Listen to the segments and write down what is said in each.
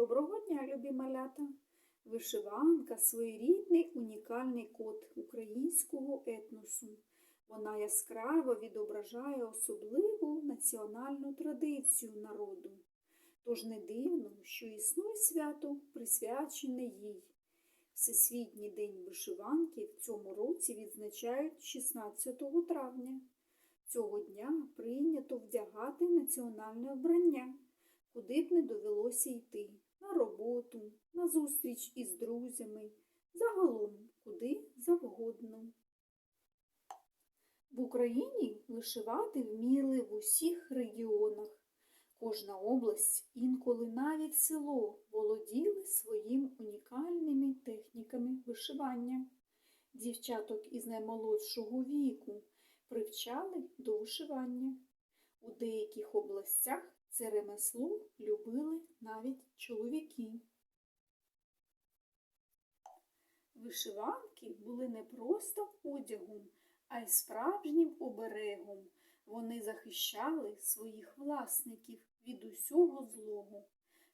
Доброго дня, любі малята! Вишиванка своєрідний унікальний код українського етносу. Вона яскраво відображає особливу національну традицію народу. Тож не дивно, що існує свято, присвячене їй. Всесвітній день вишиванки в цьому році відзначають 16 травня. Цього дня прийнято вдягати національне вбрання, куди б не довелося йти на роботу, на зустріч із друзями, загалом куди завгодно. В Україні вишивати вміли в усіх регіонах. Кожна область, інколи навіть село володіли своїм унікальними техніками вишивання. Дівчаток із наймолодшого віку привчали до вишивання. У деяких областях це ремесло любили навіть чоловіки. Вишиванки були не просто одягом, а й справжнім оберегом. Вони захищали своїх власників від усього злого.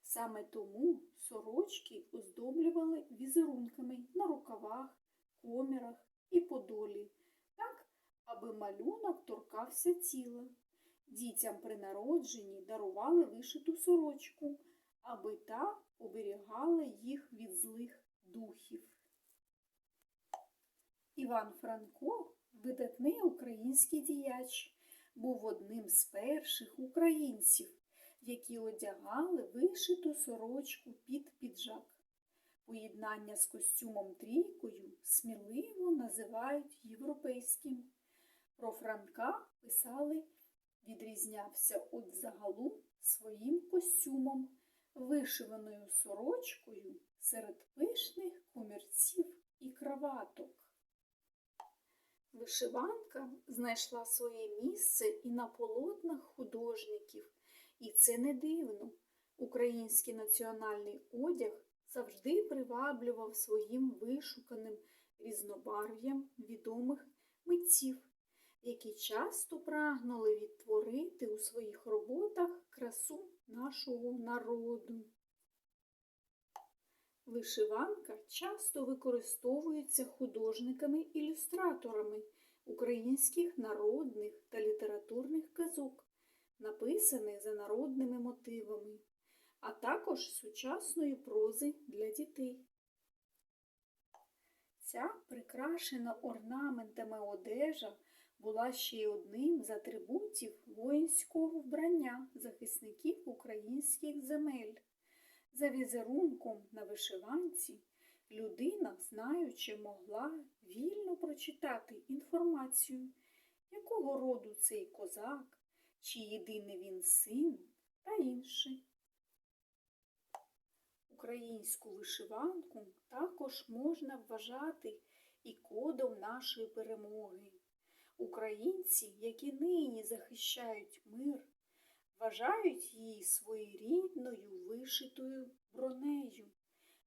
Саме тому сорочки оздоблювали візерунками на рукавах, комірах і подолі, так, аби малюнок торкався тіла. Дітям при народженні дарували вишиту сорочку, аби та оберігала їх від злих духів. Іван Франко, видатний український діяч, був одним з перших українців, які одягали вишиту сорочку під піджак. Поєднання з костюмом трійкою сміливо називають європейським. Про Франка писали відрізнявся от загалу своїм костюмом, вишиваною сорочкою серед пишних комірців і краваток. Вишиванка знайшла своє місце і на полотнах художників, і це не дивно. Український національний одяг завжди приваблював своїм вишуканим різнобарв'ям відомих митців які часто прагнули відтворити у своїх роботах красу нашого народу. Вишиванка часто використовується художниками-ілюстраторами українських народних та літературних казок, написаних за народними мотивами, а також сучасної прози для дітей. Ця прикрашена орнаментами одежа була ще й одним з атрибутів воїнського вбрання захисників українських земель. За візерунком на вишиванці людина, знаючи, могла вільно прочитати інформацію, якого роду цей козак, чи єдиний він син та інше. Українську вишиванку також можна вважати і кодом нашої перемоги. Українці, які нині захищають мир, вважають її своєрідною вишитою бронею,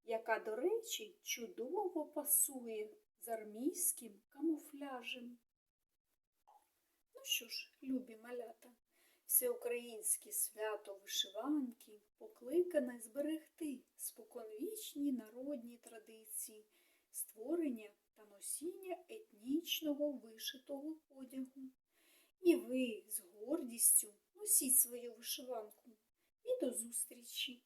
яка, до речі, чудово пасує з армійським камуфляжем. Ну що ж, любі малята, всеукраїнське свято вишиванки покликане зберегти споконвічні народні традиції, створення носіння етнічного вишитого одягу. І ви з гордістю носіть свою вишиванку і до зустрічі!